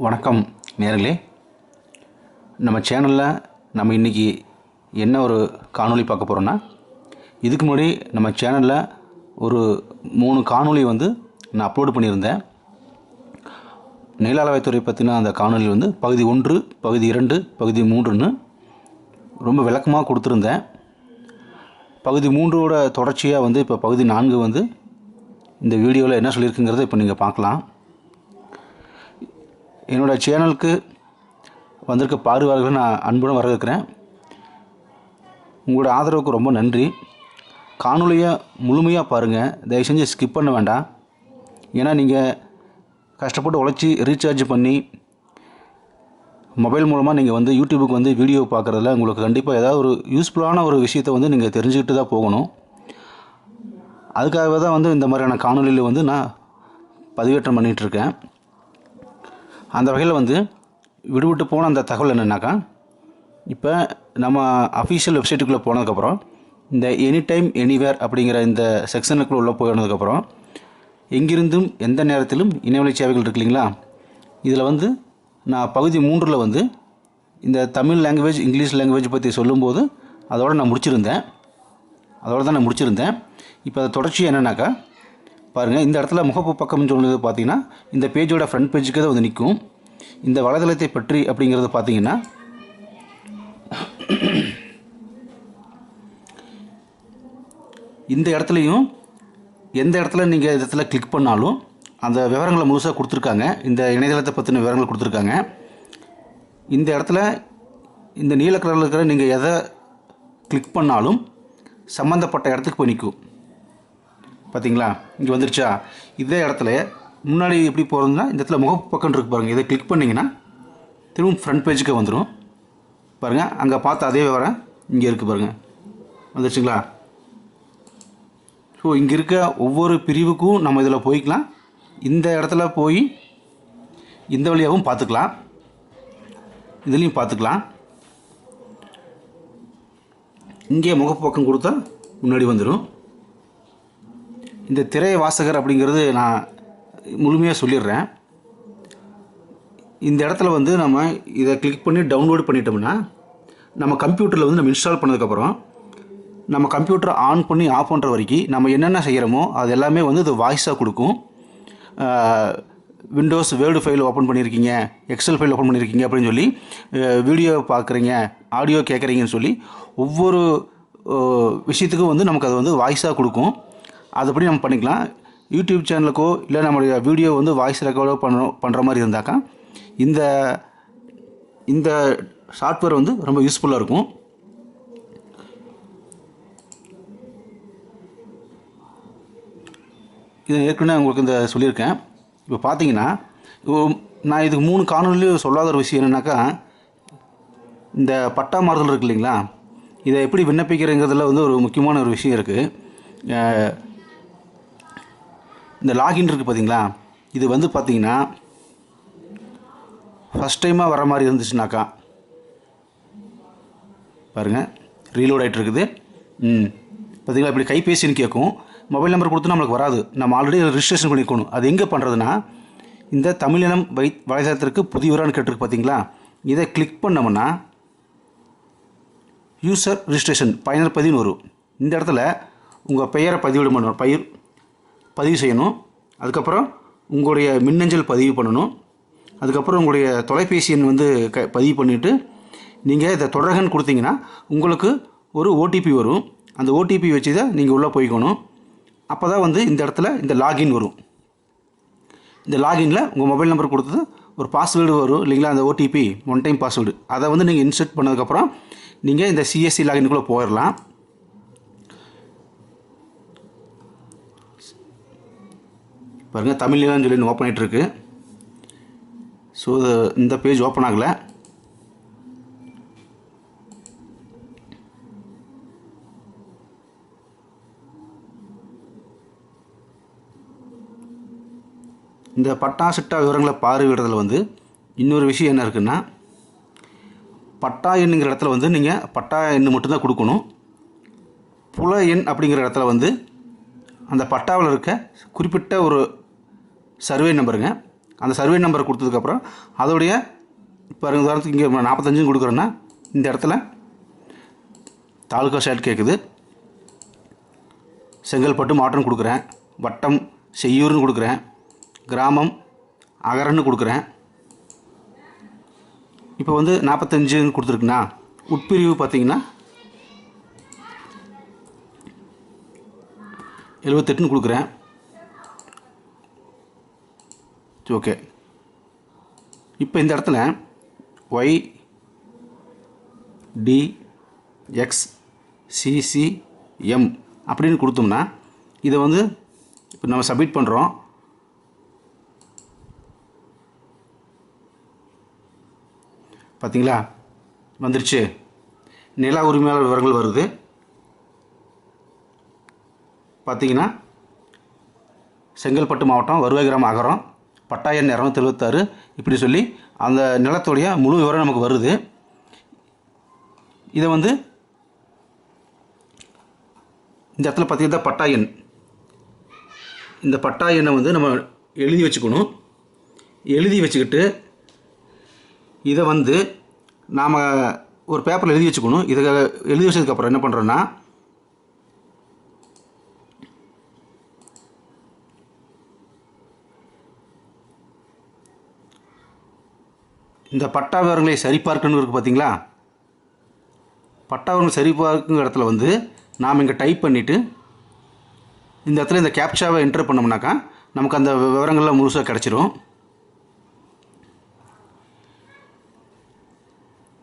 வணக்கம் நேர்களே. நம்ம சேனலில் நம்ம இன்றைக்கி என்ன ஒரு காணொளி பார்க்க போகிறோன்னா இதுக்கு முன்னாடி நம்ம சேனலில் ஒரு மூணு காணொளி வந்து நான் அப்லோடு பண்ணியிருந்தேன். நில பற்றின அந்த காணொளி வந்து பகுதி ஒன்று பகுதி இரண்டு பகுதி மூன்றுன்னு ரொம்ப விளக்கமாக கொடுத்துருந்தேன். பகுதி மூன்றோட தொடர்ச்சியாக வந்து இப்போ பகுதி நான்கு வந்து இந்த வீடியோவில் என்ன சொல்லியிருக்குங்கிறத இப்போ நீங்கள் பார்க்கலாம். என்னோடய சேனலுக்கு வந்திருக்க பார்வையாளர்கள் நான் அன்புடன் வரவேற்கிறேன். உங்களோட ஆதரவுக்கு ரொம்ப நன்றி. காணொலியை முழுமையாக பாருங்கள் தயவு செஞ்சு ஸ்கிப் பண்ண வேண்டாம். ஏன்னா நீங்கள் கஷ்டப்பட்டு உழைச்சி ரீசார்ஜ் பண்ணி மொபைல் மூலமாக நீங்கள் வந்து யூடியூபுக்கு வந்து வீடியோ பார்க்குறதுல உங்களுக்கு கண்டிப்பாக ஏதாவது ஒரு யூஸ்ஃபுல்லான ஒரு விஷயத்தை வந்து நீங்கள் தெரிஞ்சுக்கிட்டு தான் போகணும். அதுக்காகவே தான் வந்து இந்த மாதிரியான காணொலியில் வந்து நான் பதிவேற்றம் பண்ணிகிட்ருக்கேன் அந்த வகையில் வந்து விடுவிட்டு போன அந்த தகவல் என்னென்னாக்கா இப்போ நம்ம அஃபீஷியல் வெப்சைட்டுக்குள்ளே போனதுக்கப்புறம் இந்த எனி டைம் எனிவேர் அப்படிங்கிற இந்த செக்ஷனுக்குள்ளே உள்ளே போனதுக்கப்புறம் எங்கிருந்தும் எந்த நேரத்திலும் இணையவழி சேவைகள் இருக்கு இல்லைங்களா? இதில் வந்து நான் பகுதி மூன்றில் வந்து இந்த தமிழ் லாங்குவேஜ் இங்கிலீஷ் லாங்குவேஜ் பற்றி சொல்லும்போது அதோடு நான் முடிச்சிருந்தேன். அதோடு தான் நான் முடிச்சிருந்தேன். இப்போ அதை தொடர்ச்சி என்னென்னாக்கா பாருங்கள் இந்த இடத்துல முகப்பு பக்கம்னு சொல்லுறது பார்த்தீங்கன்னா இந்த பேஜோட ஃப்ரண்ட் பேஜுக்கு தான் வந்து நிற்கும் இந்த வலைதளத்தை பற்றி அப்படிங்கிறது பார்த்தீங்கன்னா இந்த இடத்துலையும் எந்த இடத்துல நீங்கள் இடத்துல கிளிக் பண்ணாலும் அந்த விவரங்களை முழுசாக கொடுத்துருக்காங்க. இந்த இணையதளத்தை பற்றின விவரங்கள் கொடுத்துருக்காங்க. இந்த இடத்துல இந்த நீல கலரில் இருக்கிற நீங்கள் எதை கிளிக் பண்ணாலும் சம்மந்தப்பட்ட இடத்துக்கு போய் நிற்கும் பார்த்தீங்களா இங்கே வந்துருச்சா? இதே இடத்துல முன்னாடி எப்படி போகிறதுனா இந்த இடத்துல முகப்பு பக்கம் இருக்கு பாருங்கள் இதை கிளிக் பண்ணிங்கன்னா திரும்ப ஃப்ரண்ட் பேஜுக்கு வந்துடும் பாருங்கள் அங்கே பார்த்து அதே விவரம் இங்கே இருக்குது பாருங்கள் வந்துருச்சுங்களா? ஸோ இங்கே இருக்க ஒவ்வொரு பிரிவுக்கும் நம்ம இதில் போய்க்கலாம். இந்த இடத்துல போய் இந்த வழியாகவும் பார்த்துக்கலாம். இதுலேயும் பார்த்துக்கலாம். இங்கே முகப்பு பக்கம் கொடுத்தா முன்னாடி வந்துடும் இந்த திரை வாசகர் அப்படிங்கிறது நான் முழுமையாக சொல்லிடுறேன். இந்த இடத்துல வந்து நம்ம இதை கிளிக் பண்ணி டவுன்லோட் பண்ணிட்டோம்னா நம்ம கம்ப்யூட்டரில் வந்து நம்ம இன்ஸ்டால் பண்ணதுக்கப்புறம் நம்ம கம்ப்யூட்டரை ஆன் பண்ணி ஆஃப் பண்ணுற வரைக்கும் நம்ம என்னென்ன செய்கிறோமோ அது எல்லாமே வந்து இது வாய்ஸாக கொடுக்கும். விண்டோஸ் வேர்டு ஃபைல் ஓப்பன் பண்ணியிருக்கீங்க எக்ஸல் ஃபைல் ஓப்பன் பண்ணியிருக்கீங்க அப்படின்னு சொல்லி வீடியோ பார்க்குறீங்க ஆடியோ கேட்குறீங்கன்னு சொல்லி ஒவ்வொரு விஷயத்துக்கும் வந்து நமக்கு அது வந்து வாய்ஸாக கொடுக்கும். அதுபடி நம்ம பண்ணிக்கலாம். யூடியூப் சேனலுக்கோ இல்லை நம்மளுடைய வீடியோ வந்து வாய்ஸ் ரெக்கார்டோ பண்ணுறோம் பண்ணுற மாதிரி இருந்தாக்கா இந்த இந்த சாஃப்ட்வேர் வந்து ரொம்ப யூஸ்ஃபுல்லாக இருக்கும். இது ஏற்கனவே உங்களுக்கு இந்த சொல்லியிருக்கேன். இப்போ பார்த்தீங்கன்னா இப்போ நான் இதுக்கு மூணு காணொலியும் சொல்லாத ஒரு விஷயம் என்னென்னாக்கா இந்த பட்டா மாறுதல் இருக்கு இல்லைங்களா? இதை எப்படி விண்ணப்பிக்கிறங்கிறதுல வந்து ஒரு முக்கியமான ஒரு விஷயம் இருக்குது இந்த லாகின் இருக்குது பார்த்தீங்களா இது வந்து பார்த்தீங்கன்னா ஃபஸ்ட் டைமாக வர மாதிரி இருந்துச்சுனாக்கா பாருங்கள் ரீலோட் ஆகிட்டு இருக்குது. ம். பார்த்தீங்களா இப்படி கைபேசின்னு கேட்கும் மொபைல் நம்பர் கொடுத்து நம்மளுக்கு வராது. நம்ம ஆல்ரெடி ரிஜிஸ்ட்ரேஷன் பண்ணிக்கணும். அது எங்கே பண்ணுறதுனா இந்த தமிழினம் வை வலைதளத்திற்கு புதியவரான்னு கேட்டிருக்கு பார்த்தீங்களா இதை கிளிக் பண்ணோம்னா யூசர் ரிஜிஸ்ட்ரேஷன் பயனர் பதிவுன்னு வரும் இந்த இடத்துல உங்கள் பெயரை பதிவிட பண்ணுவோம் பயிர் பதிவு செய்யணும். அதுக்கப்புறம் உங்களுடைய மின்னஞ்சல் பதிவு பண்ணணும். அதுக்கப்புறம் உங்களுடைய தொலைபேசி எண் வந்து க பதிவு பண்ணிவிட்டு நீங்கள் இதை தொடரகன் கொடுத்தீங்கன்னா உங்களுக்கு ஒரு ஓடிபி வரும். அந்த ஓடிபி வச்சு தான் நீங்கள் உள்ளே போய்க்கணும். அப்போ தான் வந்து இந்த இடத்துல இந்த லாகின் வரும். இந்த லாகினில் உங்கள் மொபைல் நம்பர் கொடுத்தது ஒரு பாஸ்வேர்டு வரும் இல்லைங்களா? அந்த ஓடிபி ஒன் டைம் பாஸ்வேர்டு. அதை வந்து நீங்கள் இன்சர்ட் பண்ணதுக்கப்புறம் நீங்கள் இந்த சிஎஸ்சி லாகினுக்குள்ளே போயிடலாம். பாருங்கள் தமிழ்லாம் சொல்லி ஓப்பன் ஆகிட்டு ஸோ இந்த பேஜ் ஓப்பன் ஆகலை. இந்த பட்டா சிட்டா விவரங்களை பார்வையிடுறதுல வந்து இன்னொரு விஷயம் என்ன இருக்குன்னா பட்டா எண்ணுங்கிற இடத்துல வந்து நீங்கள் பட்டா எண்ணு மட்டும்தான் கொடுக்கணும். புல எண் அப்படிங்கிற இடத்துல வந்து அந்த பட்டாவில் இருக்க குறிப்பிட்ட ஒரு சர்வே நம்பருங்க. அந்த சர்வே நம்பர் கொடுத்ததுக்கப்புறம் அதோடைய இப்போ உதாரணத்துக்கு இங்கே நாற்பத்தஞ்சுன்னு கொடுக்குறோன்னா இந்த இடத்துல தாலுகா ஷேட் கேட்குது செங்கல்பட்டு மாவட்டம் கொடுக்குறேன். வட்டம் செய்யூர்னு கொடுக்குறேன். கிராமம் அகரன்னு கொடுக்குறேன். இப்போ வந்து நாற்பத்தஞ்சுன்னு கொடுத்துருக்குண்ணா உட்பிரிவு பார்த்தீங்கன்னா எழுபத்தெட்டுன்னு கொடுக்குறேன். ஓகே இப்போ இந்த இடத்துல ஒய் டி எக்ஸ் சிசி அப்படின்னு கொடுத்தோம்னா இதை வந்து இப்போ நம்ம சப்மிட் பண்ணுறோம் பார்த்தீங்களா வந்துருச்சு. நில உரிமையாளர் விவரங்கள் வருது. பார்த்தீங்கன்னா செங்கல்பட்டு மாவட்டம் வருவாய் கிராமம் அகரம். பட்டா எண் இரநூத்தி எழுபத்தாறு இப்படி சொல்லி அந்த நிலத்துடைய முழு விவரம் நமக்கு வருது. இதை வந்து இந்த இடத்துல பார்த்தீங்கன்னா பட்டா எண். இந்த பட்டா எண்ணை வந்து நம்ம எழுதி வச்சுக்கணும். எழுதி வச்சுக்கிட்டு இதை வந்து நாம் ஒரு பேப்பரில் எழுதி வச்சுக்கணும். இதை எழுதி வச்சதுக்கப்புறம் என்ன பண்ணுறோன்னா இந்த பட்டா விவரங்களை சரிபார்க்கணும் இருக்குது பார்த்தீங்களா? பட்டா விவரங்கள் சரிபார்க்குங்கிற இடத்துல வந்து நாம் இங்கே டைப் பண்ணிவிட்டு இந்த இடத்துல இந்த கேப்சாவை என்டர் பண்ணோம்னாக்கா நமக்கு அந்த விவரங்கள்லாம் முழுசாக கிடச்சிரும்.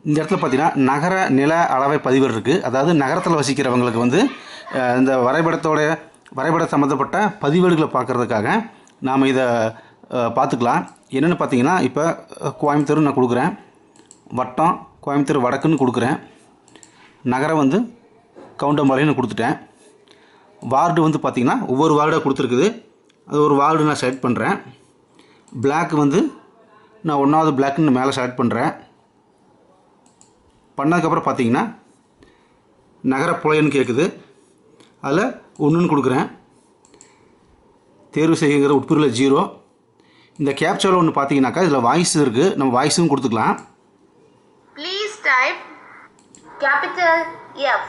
இந்த இடத்துல பார்த்தீங்கன்னா நகர நில அளவை பதிவேடு இருக்குது அதாவது நகரத்தில் வசிக்கிறவங்களுக்கு வந்து இந்த வரைபடத்தோட வரைபட சம்மந்தப்பட்ட பதிவேடுகளை பார்க்குறதுக்காக நாம் இதை பார்த்துக்கலாம். என்னென்னு பார்த்தீங்கன்னா இப்போ கோயம்புத்தூர் நான் கொடுக்குறேன். வட்டம் கோயம்புத்தூர் வடக்குன்னு கொடுக்குறேன். நகரம் வந்து கவுண்டம்பாளையம்னு கொடுத்துட்டேன். வார்டு வந்து பார்த்திங்கன்னா ஒவ்வொரு வார்டாக கொடுத்துருக்குது. அது ஒரு வார்டு நான் செலக்ட் பண்ணுறேன் பிளாக் வந்து நான் ஒன்றாவது பிளாக்னு மேலே செலக்ட் பண்ணுறேன் பண்ணதுக்கப்புறம் பார்த்தீங்கன்னா நகர புலையன்னு கேட்குது அதில் ஒன்றுன்னு கொடுக்குறேன். தேர்வு செய்கிற உட்பிரிவில் ஜீரோ இந்த கேப்சாவில் ஒன்று பார்த்தீங்கன்னாக்கா இதில் வாய்ஸ் இருக்குது நம்ம வாய்ஸும் கொடுத்துக்கலாம். Please type capital F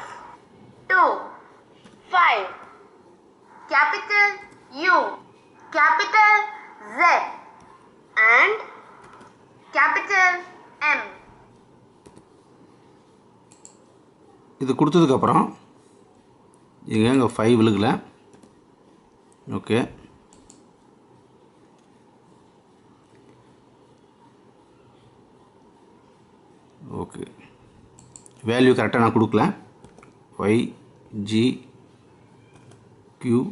2 5 capital U capital Z and capital M. இது கொடுத்ததுக்கப்புறம் இங்கே இங்கே ஃபைவ் விழுகல ஓகே ஓகே வேல்யூ கரெக்டாக நான் கொடுக்கல. Y G Q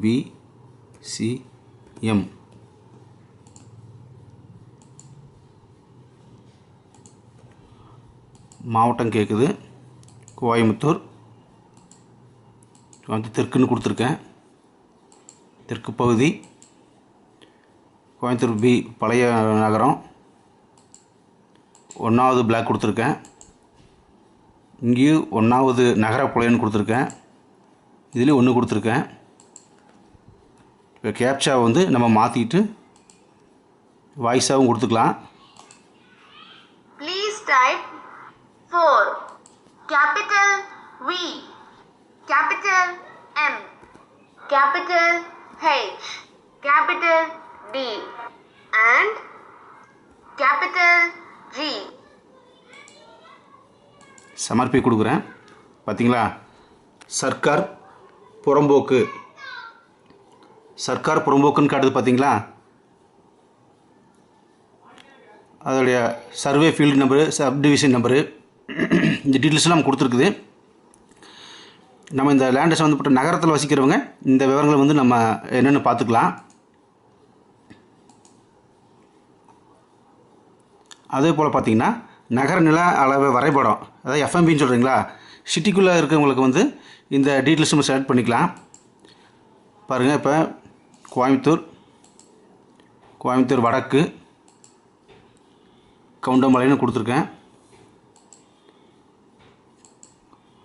P C M மாவட்டம் கேட்குது கோயம்புத்தூர். வந்து தெற்குன்னு கொடுத்துருக்கேன். தெற்கு பகுதி. கோயம்புத்தூர் பி பழைய நகரம். ஒன்றாவது பிளாக் கொடுத்துருக்கேன். இங்கேயும் ஒன்றாவது நகர புலையன்னு கொடுத்துருக்கேன். இதுலேயும் ஒன்று கொடுத்துருக்கேன். இப்போ கேப்சா வந்து நம்ம மாற்றிட்டு வாய்ஸாகவும் கொடுத்துக்கலாம். Please type four capital V capital M capital H capital D and capital G சமர்ப்பி கொடுக்குறேன் பார்த்தீங்களா சர்க்கார் புறம்போக்கு. சர்க்கார் புறம்போக்குன்னு காட்டுது பார்த்தீங்களா அதோடைய survey field number subdivision number இந்த டீட்டெயில்ஸ்லாம் நம்ம கொடுத்துருக்குது. நம்ம இந்த லேண்டை சம்மந்தப்பட்ட நகரத்தில் வசிக்கிறவங்க இந்த விவரங்களை வந்து நம்ம என்னென்னு பார்த்துக்கலாம். அதே போல் பார்த்திங்கன்னா நகர நில அளவு வரைபடம் அதாவது எஃப்எம்பின்னு சொல்கிறீங்களா சிட்டிக்குள்ளே இருக்கவங்களுக்கு வந்து இந்த டீட்டெயில்ஸ் நம்ம செலக்ட் பண்ணிக்கலாம். பாருங்கள் இப்போ கோயம்புத்தூர் கோயம்புத்தூர் வடக்கு கவுண்டமலைன்னு கொடுத்துருக்கேன்.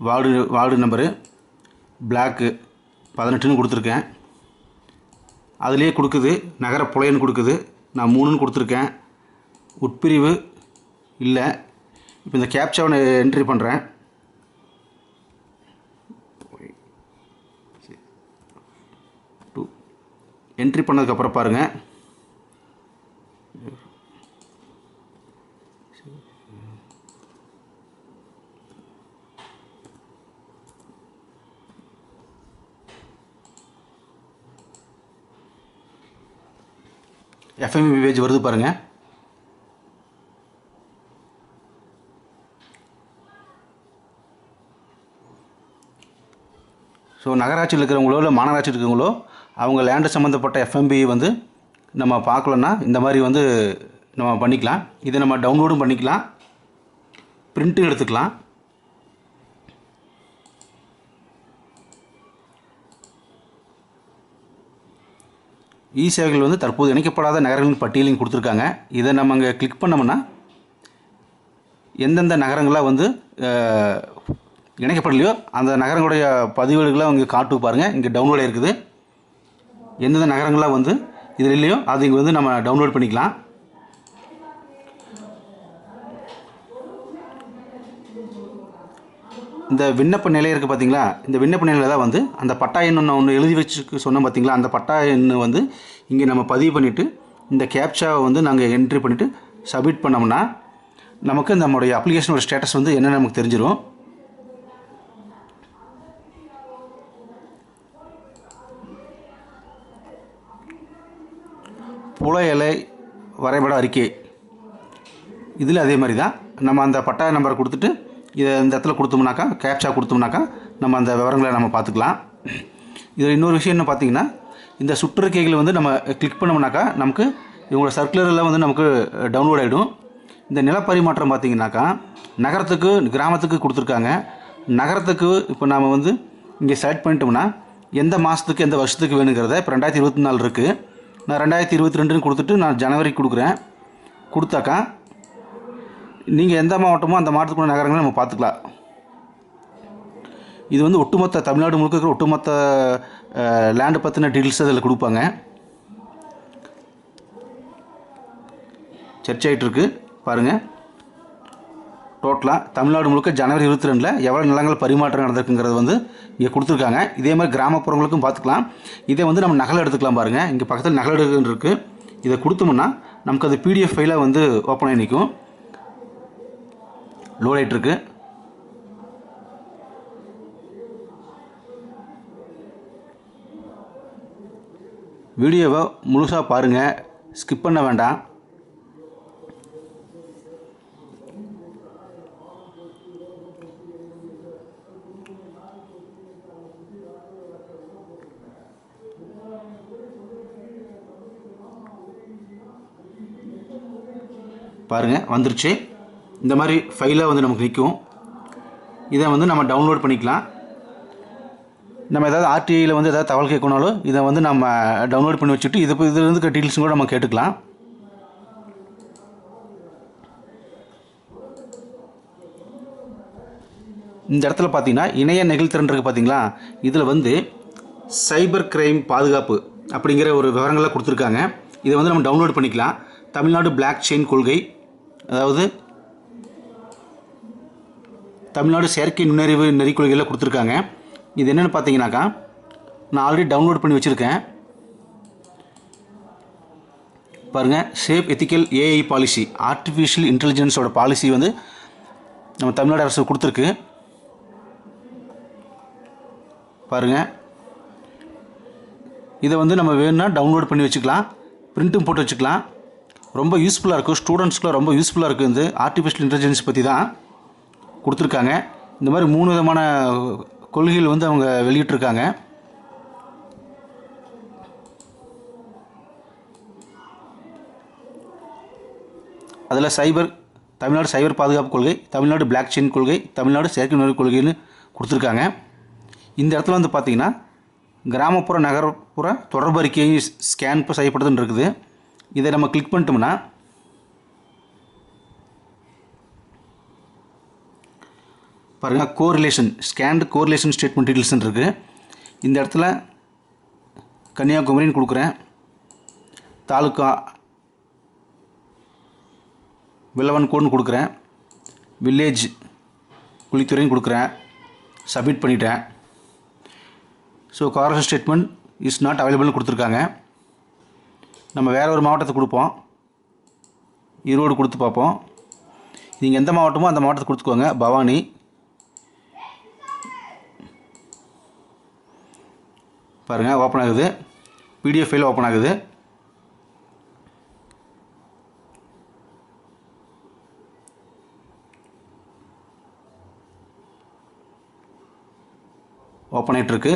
வார்டு வார்டு நம்பரு பிளாக்கு பதினெட்டுன்னு கொடுத்துருக்கேன். அதுலேயே கொடுக்குது நகர புலையன்னு கொடுக்குது நான் மூணுன்னு கொடுத்துருக்கேன். உட்பிரிவு இல்லை. இப்போ இந்த கேப்சாவை நான் என்ட்ரி பண்ணுறேன் டூ என்ட்ரி பண்ணதுக்கப்புறம் பாருங்கள் எஃப்எம் பேஜ் வருது பாருங்கள் ஸோ நகராட்சியில் இருக்கிறவங்களோ இல்லை மாநகராட்சியில் இருக்கிறவங்களோ அவங்க லேண்டு சம்மந்தப்பட்ட எஃப்எம்பி வந்து நம்ம பார்க்கலன்னா இந்த மாதிரி வந்து நம்ம பண்ணிக்கலாம். இதை நம்ம டவுன்லோடும் பண்ணிக்கலாம். பிரிண்ட்டும் எடுத்துக்கலாம். இ சேவைகள் வந்து தற்போது இணைக்கப்படாத நகரங்களின் பட்டியலையும் கொடுத்துருக்காங்க. இதை நம்ம அங்கே கிளிக் பண்ணோம்னா எந்தெந்த நகரங்களாக வந்து இணைக்கப்படலையோ? அந்த நகரங்களுடைய பதிவுகளுக்கெல்லாம் அவங்க காட்டு பாருங்கள் இங்கே டவுன்லோட் இருக்குது எந்தெந்த நகரங்களாக வந்து இதில் இல்லையோ அது இங்கே வந்து நம்ம டவுன்லோட் பண்ணிக்கலாம். இந்த விண்ணப்ப நிலை இருக்குது பார்த்தீங்களா இந்த விண்ணப்ப நிலையில் தான் வந்து அந்த பட்டா எண் ஒன்று எழுதி வச்சு சொன்னோம் பார்த்தீங்களா அந்த பட்டா எண் வந்து இங்கே நம்ம பதிவு பண்ணிவிட்டு இந்த கேப்சாவை வந்து நாங்கள் என்ட்ரி பண்ணிவிட்டு சப்மிட் பண்ணோம்னா நமக்கு நம்மளுடைய அப்ளிகேஷனோட ஸ்டேட்டஸ் வந்து என்னென்னு நமக்கு தெரிஞ்சிடும் புல எலை வரைபட அறிக்கை. இதில் அதே மாதிரி தான். நம்ம அந்த பட்டா நம்பரை கொடுத்துட்டு இதை இந்த இடத்துல கொடுத்தோம்னாக்கா கேப்சா கொடுத்தோம்னாக்கா நம்ம அந்த விவரங்களை நம்ம பார்த்துக்கலாம். இதில் இன்னொரு விஷயம் என்ன பார்த்தீங்கன்னா இந்த சுற்றறிக்கைகளை வந்து நம்ம கிளிக் பண்ணோம்னாக்கா நமக்கு இவங்களோட சர்க்குலரெல்லாம் வந்து நமக்கு டவுன்லோட் ஆகிடும் இந்த நிலப்பரிமாற்றம் பார்த்தீங்கன்னாக்கா நகரத்துக்கு கிராமத்துக்கு கொடுத்துருக்காங்க. நகரத்துக்கு இப்போ நாம் வந்து இங்கே செலக்ட் பண்ணிட்டோம்னா எந்த மாதத்துக்கு எந்த வருஷத்துக்கு வேணுங்கிறத இப்போ ரெண்டாயிரத்தி இருபத்தி நாலு இருக்குது நான் ரெண்டாயிரத்தி இருபத்தி ரெண்டுன்னு கொடுத்துட்டு நான் ஜனவரி கொடுக்குறேன். கொடுத்தாக்கா நீங்கள் எந்த மாவட்டமோ அந்த மாவட்டத்துக்குள்ள நகரங்களை நம்ம பார்த்துக்கலாம். இது வந்து ஒட்டுமொத்த தமிழ்நாடு முழுக்க இருக்கிற ஒட்டுமொத்த லேண்டு பற்றின டீட்டெயில்ஸ் அதில் கொடுப்பாங்க. சர்ச் ஆகிட்டு பாருங்கள் டோட்டலாக தமிழ்நாடு முழுக்க ஜனவரி இருபத்தி ரெண்டில் எவ்வளோ நிலங்கள் பரிமாற்றம் நடந்திருக்குங்கிறது வந்து இங்கே கொடுத்துருக்காங்க. இதே மாதிரி கிராமப்புறங்களுக்கும் பார்த்துக்கலாம். இதை வந்து நம்ம நகல் எடுத்துக்கலாம் பாருங்கள் இங்கே பக்கத்தில் நகல் எடுக்குன்னு இருக்குது இதை கொடுத்தோம்னா நமக்கு அது பிடிஎஃப் ஃபைலாக வந்து ஓப்பன் ஆகி நிற்கும் லோட் ஆகிட்டு வீடியோவை முழுசாக பாருங்கள் ஸ்கிப் பண்ண வேண்டாம். பாருங்கள் வந்துருச்சு. இந்த மாதிரி ஃபைலாக வந்து நமக்கு நிற்கும் இதை வந்து நம்ம டவுன்லோட் பண்ணிக்கலாம். நம்ம ஏதாவது ஆர்டிஐயில் வந்து ஏதாவது தகவல் கேட்கணுனாலும் இதை வந்து நம்ம டவுன்லோட் பண்ணி வச்சுட்டு இது இதுலேருந்து டீட்டெயில்ஸும் கூட நம்ம கேட்டுக்கலாம். இந்த இடத்துல பார்த்தீங்கன்னா இணைய நெகிழ்திறன் இருக்குது பார்த்தீங்களா இதில் வந்து சைபர் கிரைம் பாதுகாப்பு அப்படிங்கிற ஒரு விவரங்களை கொடுத்துருக்காங்க. இதை வந்து நம்ம டவுன்லோட் பண்ணிக்கலாம். தமிழ்நாடு பிளாக் செயின் கொள்கை அதாவது தமிழ்நாடு செயற்கை நுண்ணறிவு நெறிக்கொள்கையில் கொடுத்துருக்காங்க. இது என்னென்னு பார்த்தீங்கன்னாக்கா நான் ஆல்ரெடி டவுன்லோட் பண்ணி வச்சுருக்கேன். பாருங்கள் safe ethical AI policy artificial இன்டெலிஜென்ஸோட policy வந்து நம்ம தமிழ்நாடு அரசு கொடுத்துருக்கு. பாருங்கள் இதை வந்து நம்ம வேணும்னா டவுன்லோட் பண்ணி வச்சுக்கலாம். பிரிண்ட்டும் போட்டு வச்சுக்கலாம். ரொம்ப யூஸ்ஃபுல்லாக இருக்கும் ஸ்டூடெண்ட்ஸ்க்குலாம் ரொம்ப யூஸ்ஃபுல்லாக இருக்குது இந்த ஆர்டிஃபிஷியல் இன்டெலிஜென்ஸ் பற்றி தான் கொடுத்துருக்காங்க. இந்த மாதிரி மூணு விதமான கொள்கைகள் வந்து அவங்க வெளியிட்டிருக்காங்க. அதில் சைபர் தமிழ்நாடு சைபர் பாதுகாப்பு கொள்கை தமிழ்நாடு பிளாக் செயின் கொள்கை தமிழ்நாடு செயற்கை நுழைவு கொள்கைன்னு கொடுத்துருக்காங்க. இந்த இடத்துல வந்து பார்த்திங்கன்னா கிராமப்புற நகர்ப்புற தொடர்பு அறிக்கையை ஸ்கேன் இப்போ செய்யப்படுதுன்னு இருக்குது. இதை நம்ம கிளிக் பண்ணிட்டோம்னா பாருங்கள் கோரிலேஷன் ஸ்கேன்டு கோரிலேஷன் ஸ்டேட்மெண்ட் டீட்டெயில்ஸ்னு இருக்குது இந்த இடத்துல கன்னியாகுமரின்னு கொடுக்குறேன். தாலுக்கா வில்லவன் கோட்னு கொடுக்குறேன். வில்லேஜ் குளித்துறைன்னு கொடுக்குறேன். சப்மிட் பண்ணிட்டேன். So cars statement is not அவைலபிள்னு கொடுத்துருக்காங்க. நம்ம வேறு ஒரு மாவட்டத்தை கொடுப்போம். ஈரோடு கொடுத்து பார்ப்போம். நீங்கள் எந்த மாவட்டமோ அந்த மாவட்டத்தை கொடுத்துக்கோங்க. பவானி. பாருங்கள் ஓப்பன் ஆகுது. பிடிஎஃப் ஃபைல் ஓப்பன் ஆகுது. ஓப்பன் ஆகிட்டுருக்கு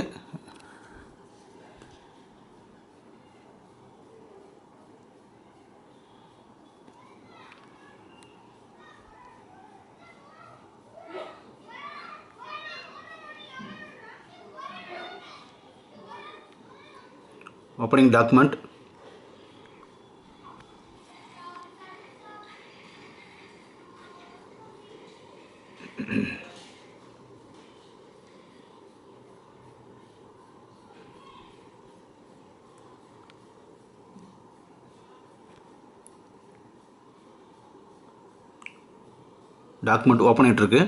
opening document டாக்குமெண்ட் ஓப்பன் ஆகிட்டுருக்கு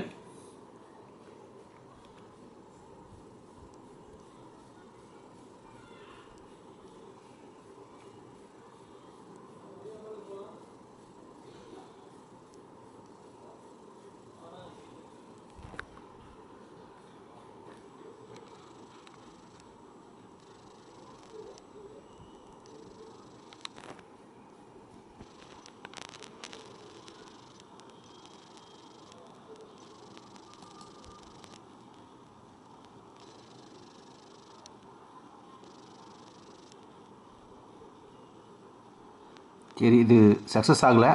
சரி இது சக்ஸஸ் ஆகலை.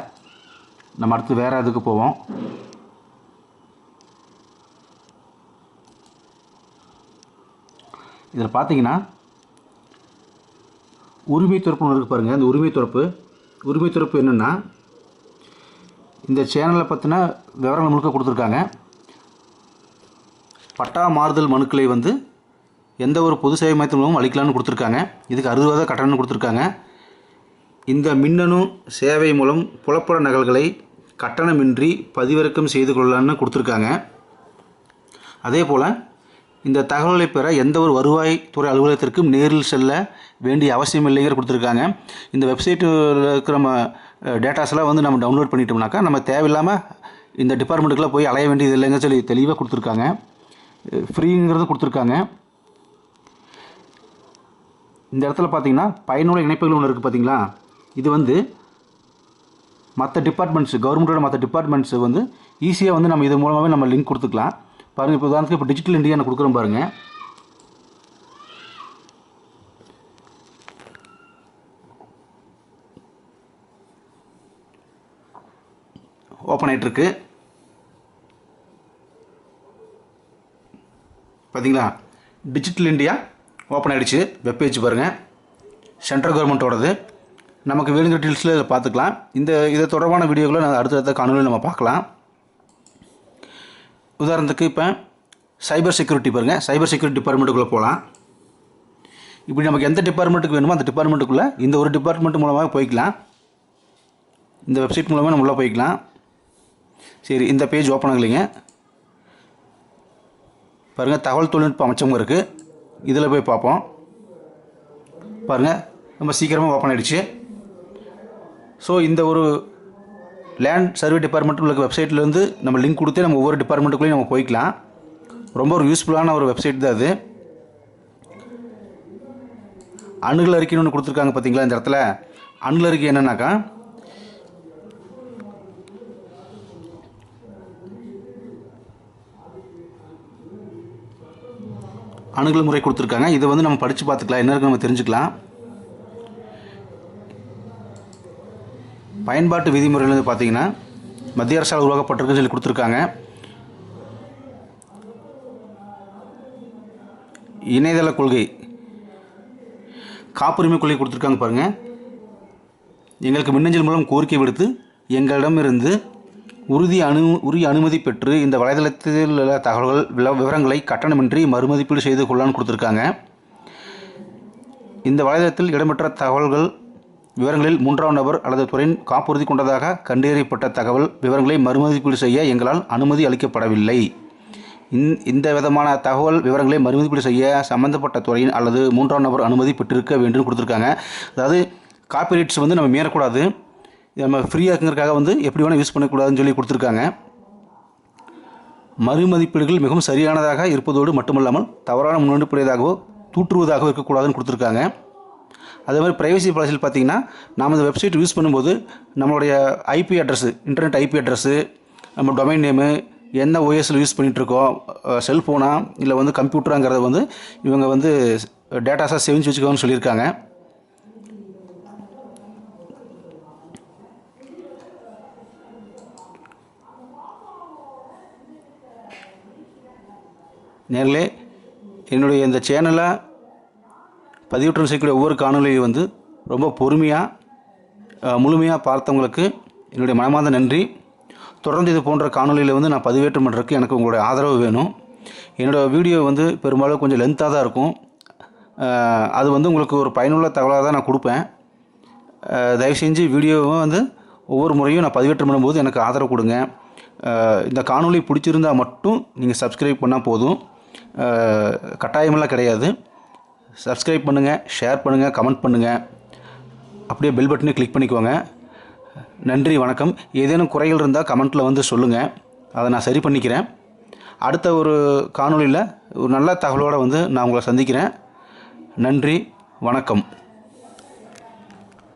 நம்ம அடுத்து வேறு இதுக்கு போவோம்? இதில் பார்த்தீங்கன்னா உரிமை துறப்பு ஒன்று இருக்கு பாருங்கள் இந்த உரிமை துறப்பு. உரிமை துறப்பு என்னென்னா இந்த சேனலை பற்றின விவரங்கள் முழுக்க கொடுத்துருக்காங்க. பட்டா மாறுதல் மனுக்களை வந்து எந்த ஒரு பொது சேவை மையத்தின் மூலமும் அளிக்கலாம்னு கொடுத்துருக்காங்க. இதுக்கு அறுபது ரூபா கட்டணம்னு கொடுத்துருக்காங்க. இந்த மின்னணு சேவை மூலம் புலப்பட நகல்களை கட்டணமின்றி பதிவிறக்கம் செய்து கொள்ளலாம்னு கொடுத்துருக்காங்க. அதே போல் இந்த தகவல்களை பெற எந்த ஒரு வருவாய்த்துறை அலுவலகத்திற்கும் நேரில் செல்ல வேண்டிய அவசியம் இல்லைங்கிற கொடுத்துருக்காங்க. இந்த வெப்சைட்டில் இருக்கிற நம்ம டேட்டாஸ்லாம் வந்து நம்ம டவுன்லோட் பண்ணிட்டோம்னாக்கா நம்ம தேவையில்லாமல் இந்த டிபார்ட்மெண்ட்டுக்குலாம் போய் அலைய வேண்டியது இல்லைங்க சொல்லி தெளிவாக கொடுத்துருக்காங்க. ஃப்ரீங்கிறது கொடுத்துருக்காங்க. இந்த இடத்துல பார்த்தீங்கன்னா பயனுள்ள இணைப்புகள் ஒன்று இருக்குது பார்த்தீங்களா இது வந்து மற்ற டிபார்ட்மெண்ட்ஸு கவர்மெண்ட்டோட மற்ற டிபார்ட்மெண்ட்ஸு வந்து ஈஸியாக வந்து நம்ம இது மூலமாகவே நம்ம லிங்க் கொடுத்துக்கலாம். பாருங்கள் இப்போ உதாரணத்துக்கு இப்போ டிஜிட்டல் இந்தியா நான் கொடுக்குறோம் பாருங்கள் ஓப்பன் ஆகிட்டுருக்கு பார்த்தீங்களா டிஜிட்டல் இந்தியா ஓப்பன் ஆகிடுச்சு வெப்பேஜ் பாருங்கள் சென்ட்ரல் கவர்மெண்ட்டோடது நமக்கு வேணுங்கிற டீல்ஸில் இதை பார்த்துக்கலாம். இந்த இதை தொடர்பான வீடியோக்களை நான் அடுத்தடுத்த காணொலியில் நம்ம பார்க்கலாம். உதாரணத்துக்கு இப்போ சைபர் செக்யூரிட்டி பாருங்கள் சைபர் செக்யூரிட்டி டிபார்ட்மெண்ட்டுக்குள்ளே போகலாம் இப்படி நமக்கு எந்த டிபார்ட்மெண்ட்டுக்கு வேணுமோ அந்த டிபார்ட்மெண்ட்டுக்குள்ளே இந்த ஒரு டிபார்ட்மெண்ட் மூலமாக போய்க்கலாம். இந்த வெப்சைட் மூலமாக நம்ம உள்ளே போய்க்கலாம். சரி இந்த பேஜ் ஓப்பன் ஆகலைங்க. பாருங்கள் தகவல் தொழில்நுட்ப அமைச்சகம் இருக்குது இதில் போய் பார்ப்போம். பாருங்கள் ரொம்ப சீக்கிரமாக ஓப்பன் ஆகிடுச்சு ஸோ இந்த ஒரு லேண்ட் சர்வே டிபார்ட்மெண்ட்டில் உள்ள வெப்சைட்லேருந்து நம்ம லிங்க் கொடுத்து நம்ம ஒவ்வொரு டிபார்ட்மெண்ட்டுக்குள்ளேயும் நம்ம போய்க்கலாம். ரொம்ப ஒரு யூஸ்ஃபுல்லான ஒரு வெப்சைட் தான் அது. அணுகல் அறிக்கைன்னு ஒன்று கொடுத்துருக்காங்க பார்த்தீங்களா இந்த இடத்துல? அணுகல் அறிக்கை என்னன்னாக்கா அணுகல் முறை கொடுத்துருக்காங்க. இதை வந்து நம்ம படித்து பார்த்துக்கலாம். என்ன இருக்குன்னு நம்ம தெரிஞ்சுக்கலாம். பயன்பாட்டு விதிமுறைகள் வந்து பார்த்தீங்கன்னா மத்திய அரசால் உருவாக்கப்பட்டிருக்குன்னு சொல்லி கொடுத்துருக்காங்க. இணையதள கொள்கை. காப்புரிமை கொள்கை கொடுத்துருக்காங்க பாருங்கள் எங்களுக்கு மின்னஞ்சல் மூலம் கோரிக்கை விடுத்து எங்களிடமிருந்து உறுதி அனு உரிய அனுமதி பெற்று இந்த வலைதளத்தில் உள்ள தகவல்கள் விவரங்களை கட்டணமின்றி மறுமதிப்பீடு செய்து கொள்ளலான்னு கொடுத்துருக்காங்க. இந்த வலைதளத்தில் இடம்பெற்ற தகவல்கள் விவரங்களில் மூன்றாம் நபர் அல்லது துறையின் காப்புறுதி கொண்டதாக கண்டறியப்பட்ட தகவல் விவரங்களை மறுமதிப்பீடு செய்ய எங்களால் அனுமதி அளிக்கப்படவில்லை. இந் இந்த விதமான தகவல் விவரங்களை மறுமதிப்பீடு செய்ய சம்பந்தப்பட்ட துறையின் அல்லது மூன்றாம் நபர் அனுமதி பெற்றிருக்க வேண்டும் கொடுத்துருக்காங்க. அதாவது காப்பிரைட்ஸ் வந்து நம்ம மீறக்கூடாது. நம்ம ஃப்ரீயாக இருக்கிறதுக்காக வந்து எப்படி வேணால் யூஸ் பண்ணக்கூடாதுன்னு சொல்லி கொடுத்துருக்காங்க. மறுமதிப்பீடுகள் மிகவும் சரியானதாக இருப்பதோடு மட்டுமல்லாமல் தவறான முன்னெடுப்புடையதாகவோ தூற்றுவதாகவோ இருக்கக்கூடாதுன்னு கொடுத்துருக்காங்க. அதே மாதிரி ப்ரைவசி பாலிசியில் பார்த்தீங்கன்னா நாம் இந்த வெப்சைட் யூஸ் பண்ணும்போது நம்மளுடைய IP address internet IP address நம்ம டொமைன் நேமு என்ன ஓஎஸில் யூஸ் பண்ணிகிட்ருக்கோம் செல்ஃபோனா இல்லை வந்து கம்ப்யூட்டராங்கிறத வந்து இவங்க வந்து டேட்டாஸாக சேமிச்சு வச்சுக்கோன்னு சொல்லியிருக்காங்க. நேர்களே என்னுடைய இந்த சேனலை பதிவுற்றம் செய்யக்கூடிய ஒவ்வொரு காணொலியும் வந்து ரொம்ப பொறுமையாக முழுமையாக பார்த்தவங்களுக்கு என்னுடைய மனமார்ந்த நன்றி. தொடர்ந்து இது போன்ற காணொலியில் வந்து நான் பதிவேற்றம் பண்ணுறதுக்கு எனக்கு உங்களுடைய ஆதரவு வேணும். என்னோடய வீடியோ வந்து பெரும்பாலும் கொஞ்சம் லென்த்தாக தான் இருக்கும். அது வந்து உங்களுக்கு ஒரு பயனுள்ள தகவலாக தான் நான் கொடுப்பேன். தயவு செஞ்சு வீடியோவை வந்து ஒவ்வொரு முறையும் நான் பதிவேற்றம் பண்ணும்போது எனக்கு ஆதரவு கொடுங்க. இந்த காணொலி பிடிச்சிருந்தா மட்டும் நீங்கள் சப்ஸ்கிரைப் பண்ணால் போதும். கட்டாயமெல்லாம் கிடையாது. சப்ஸ்கிரைப் பண்ணுங்கள் ஷேர் பண்ணுங்கள் கமெண்ட் பண்ணுங்கள் அப்படியே பெல் பட்டனை கிளிக் பண்ணிக்கோங்க. நன்றி வணக்கம். ஏதேனும் குறைகள் இருந்தால் கமெண்ட்டில் வந்து சொல்லுங்கள் அதை நான் சரி பண்ணிக்கிறேன். அடுத்த ஒரு காணொலியில் ஒரு நல்ல தகவலோடு வந்து நான் உங்களை சந்திக்கிறேன். நன்றி வணக்கம்.